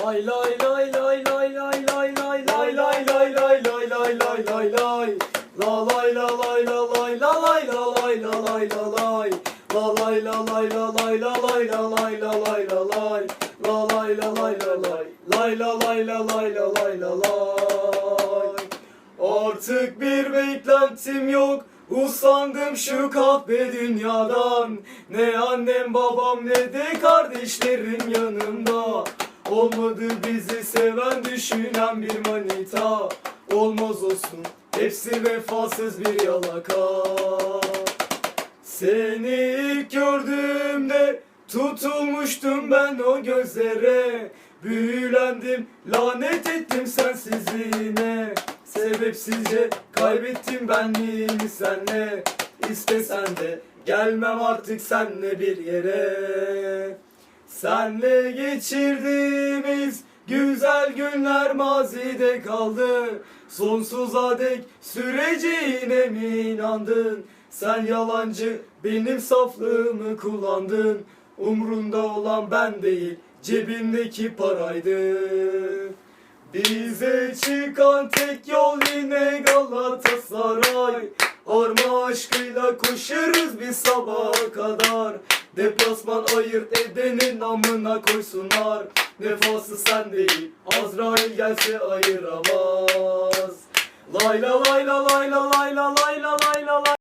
Lay lay lay lay lay lay lay lay lay lay lay lay lay lay lay lay lay La lay la lay la lay la lay la lay la lay la lay La lay la lay la lay la lay la lay la lay la lay La lay la lay la lay Lay la lay la lay la lay la lay Artık bir beklentim yok Usandım şu kahpe dünyadan Ne annem babam ne de kardeşlerim yanımda Olmadı bizi seven düşünen bir manita. Olmaz olsun hepsi vefasız bir yalaka. Seni ilk gördüğümde tutulmuştum ben o gözlere. Büyülendim lanet ettim sensizliğine. Sebepsizce kaybettim benliğimi senle. İstesen de gelmem artık senle bir yere Senle geçirdiğimiz güzel günler mazide kaldı. Sonsuza dek süreceğine mi inandın? Sen yalancı benim saflığımı kullandın. Umrunda olan ben değil cebimdeki paraydı. Bize çıkan tek yol yine Galatasaray. Arma aşkıyla koşarız bir sabaha kadar Deplasman ayırt edenin amına koysunlar. Nefası sen değil Azrail gelse ayıramaz. Lay la lay la lay la lay